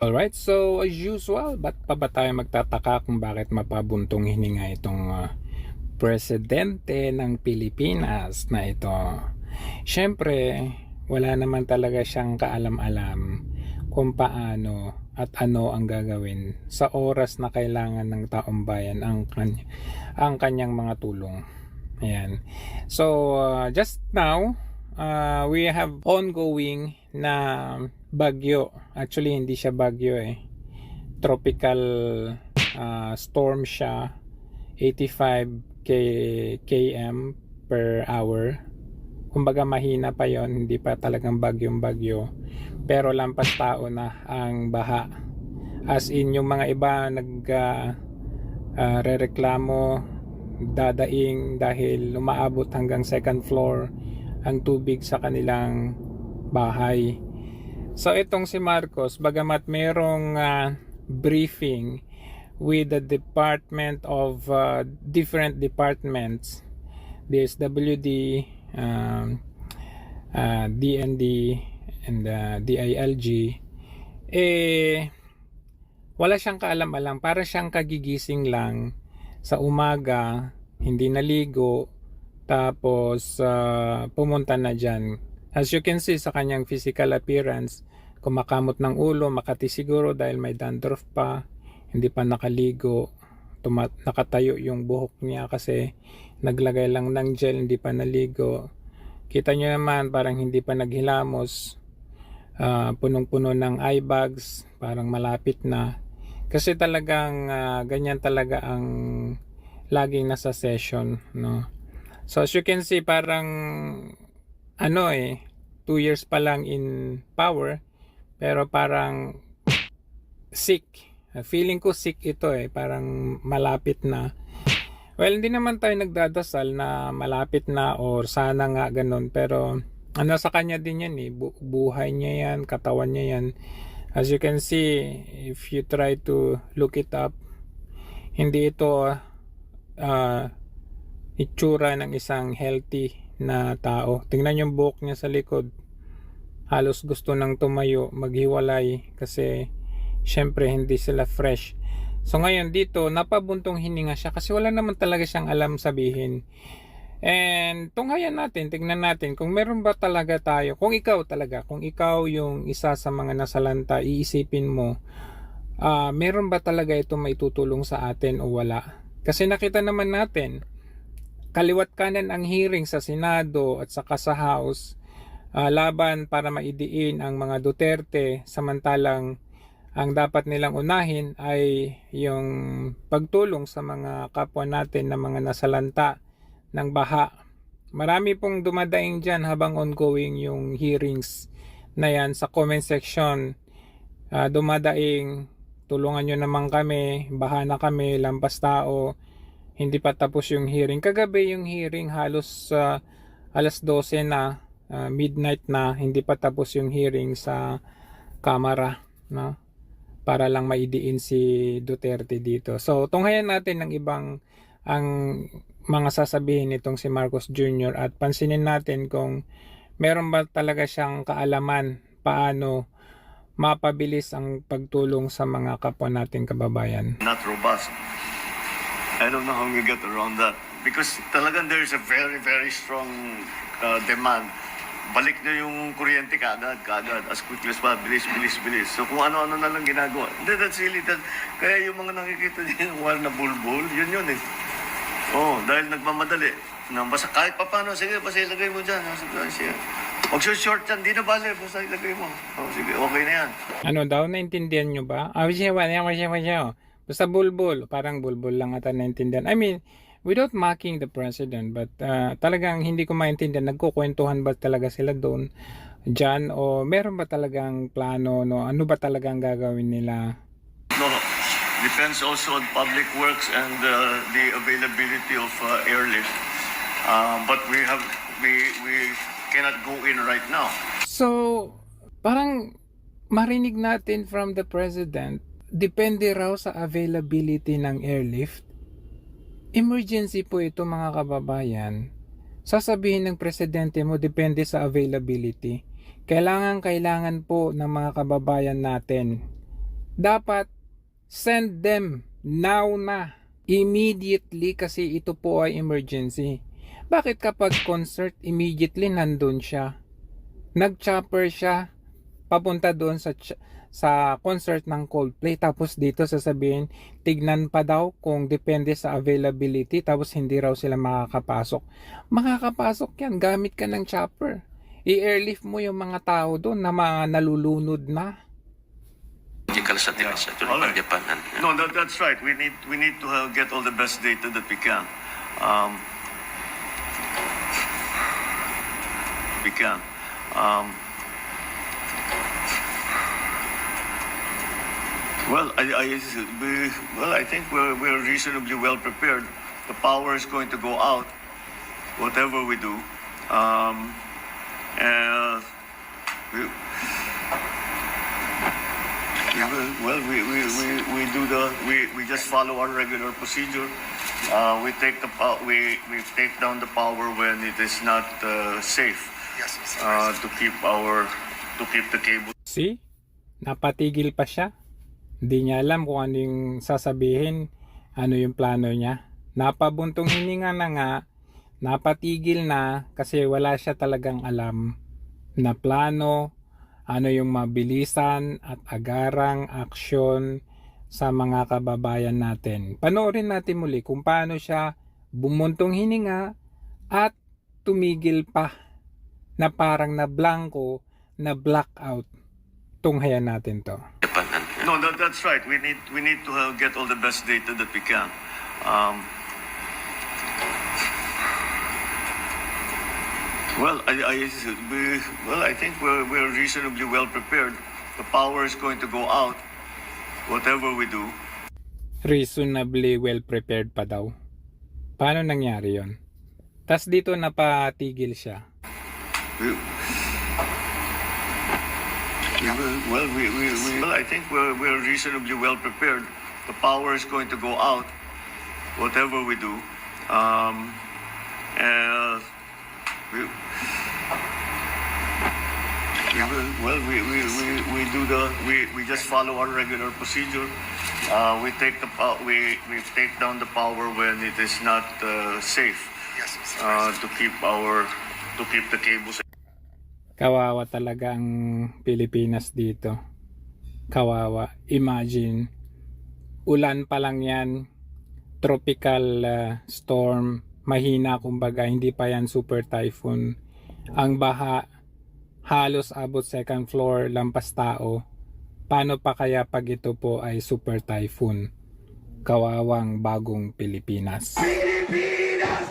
Alright, so as usual, ba't pa ba tayo magtataka kung bakit mapabuntong hininga itong ah, presidente ng Pilipinas na ito? Siyempre, wala naman talaga siyang kaalam-alam kung paano at ano ang gagawin sa oras na kailangan ng taong bayan ang, kany- ang kanyang mga tulong. Ayan. So, uh, just now, uh, we have ongoing na bagyo. Actually, hindi siya bagyo eh. Tropical uh, storm siya. 85 k km per hour. Kumbaga mahina pa yon hindi pa talagang bagyong bagyo. Pero lampas tao na ang baha. As in, yung mga iba nag uh, uh, rereklamo dadaing dahil umaabot hanggang second floor ang tubig sa kanilang bahay. So itong si Marcos, bagamat merong ah, briefing with the Department of ah, different departments, DSWD, um, ah, DND, and ah, DILG, eh, wala siyang kaalam-alam. Para siyang kagigising lang sa umaga, hindi naligo, tapos ah, pumunta na dyan. As you can see sa kanyang physical appearance, kumakamot ng ulo, makati siguro dahil may dandruff pa, hindi pa nakaligo, tuma- nakatayo yung buhok niya kasi naglagay lang ng gel, hindi pa naligo. Kita nyo naman parang hindi pa naghilamos, Ah, punong-puno ng eye bags, parang malapit na. Kasi talagang ah, ganyan talaga ang laging nasa session, no. So as you can see parang ano eh 2 years pa lang in power pero parang sick. Feeling ko sick ito eh, parang malapit na. Well, hindi naman tayo nagdadasal na malapit na or sana nga ganun pero ano sa kanya din yan eh, Bu- buhay niya yan, katawan niya yan. As you can see, if you try to look it up, hindi ito ah, itsura ng isang healthy na tao. Tingnan yung buhok niya sa likod. Halos gusto nang tumayo, maghiwalay kasi syempre hindi sila fresh. So ngayon dito, napabuntong hininga siya kasi wala naman talaga siyang alam sabihin. And tunghayan natin, tignan natin kung meron ba talaga tayo, kung ikaw talaga, kung ikaw yung isa sa mga nasalanta, iisipin mo, ah meron ba talaga ito maitutulong sa atin o wala? Kasi nakita naman natin, kaliwat kanan ang hearing sa Senado at saka sa House ah, laban para maidiin ang mga Duterte samantalang ang dapat nilang unahin ay yung pagtulong sa mga kapwa natin na mga nasalanta ng baha. Marami pong dumadaing dyan habang ongoing yung hearings na yan sa comment section. Ah, dumadaing, tulungan nyo naman kami, baha na kami, lampas tao, hindi pa tapos yung hearing. Kagabi yung hearing halos ah, alas 12 na, ah, midnight na, hindi pa tapos yung hearing sa kamara. No? para lang maidiin si Duterte dito. So, tunghayan natin ng ibang ang mga sasabihin nitong si Marcos Jr. at pansinin natin kung meron ba talaga siyang kaalaman paano mapabilis ang pagtulong sa mga kapwa nating kababayan. not robust. I don't know how we get around that. Because talagang there's a very, very strong uh, demand. Balik na yung kuryente kagad, kagad, as quickly as possible, bilis, bilis, bilis. So kung ano-ano na lang ginagawa. Hindi, that's really, that, kaya yung mga nakikita niyo yung wall na bulbul, yun yun eh. Oh, dahil nagmamadali. Na basta kahit pa paano, sige, basta ilagay mo dyan. Sige, sige. Huwag short yan, di na bale, basta ilagay mo. Oh, sige, okay na yan. Ano daw, naintindihan nyo ba? Ah, siya, wala, wala, wala, wala. Basta bulbul, parang bulbul lang ata naintindihan. I mean, without mocking the president, but ah, talagang hindi ko maintindihan, nagkukwentuhan ba talaga sila doon dyan o meron ba talagang plano, no? ano ba talagang gagawin nila? No, depends also on public works and uh, the availability of uh, airlift. Uh, but we have we we cannot go in right now. So, parang marinig natin from the president, depende raw sa availability ng airlift. Emergency po ito mga kababayan. Sasabihin ng presidente mo depende sa availability. Kailangan kailangan po ng mga kababayan natin dapat send them now na immediately kasi ito po ay emergency. Bakit kapag concert immediately nandun siya? Nag-chopper siya papunta doon sa sa concert ng Coldplay tapos dito sasabihin tignan pa daw kung depende sa availability tapos hindi raw sila makakapasok. Makakapasok yan gamit ka ng chopper. I-airlift mo yung mga tao doon na mga nalulunod na. Satellites Yeah. Japan. And, No, that, that's right. We need we need to uh, get all the best data that we can. Um, we can. Um, well, I, I, we, well, I think we're, we're reasonably well prepared. The power is going to go out, whatever we do. Um, and we, we- Well, we, we, we, we do the, we, we just follow our regular procedure. Uh, we take the, pow- we, we take down the power when it is not, uh, safe. Uh, to keep our, to keep the cable. See? Napatigil pa siya. Hindi niya alam kung ano yung sasabihin, ano yung plano niya. Napabuntong hininga na nga, napatigil na kasi wala siya talagang alam na plano, ano yung mabilisan at agarang aksyon sa mga kababayan natin. Panoorin natin muli kung paano siya bumuntong hininga at tumigil pa na parang na blanco, na blackout. Tunghayan natin to. No, that, that's right. We need, we need to uh, get all the best data that we can. Um, well, I, I, we, well, I think we're, we're reasonably well prepared. The power is going to go out, whatever we do. Reasonably well prepared pa daw. Paano nangyari yon? Tas dito napatigil siya. We- well, we, we, we, well, I think we're, we're reasonably well prepared. The power is going to go out, whatever we do. Um, and we, we- well, we, we, we, we do the, we, we just follow our regular procedure. Uh, we take the, we, we take down the power when it is not uh, safe uh, to keep our, to keep the cables Kawawa talaga ang Pilipinas dito. Kawawa. Imagine, ulan pa lang yan, tropical uh, storm, mahina kumbaga, hindi pa yan super typhoon. Ang baha, halos abot second floor, lampas tao. Paano pa kaya pag ito po ay super typhoon? Kawawang bagong Pilipinas. Pilipinas,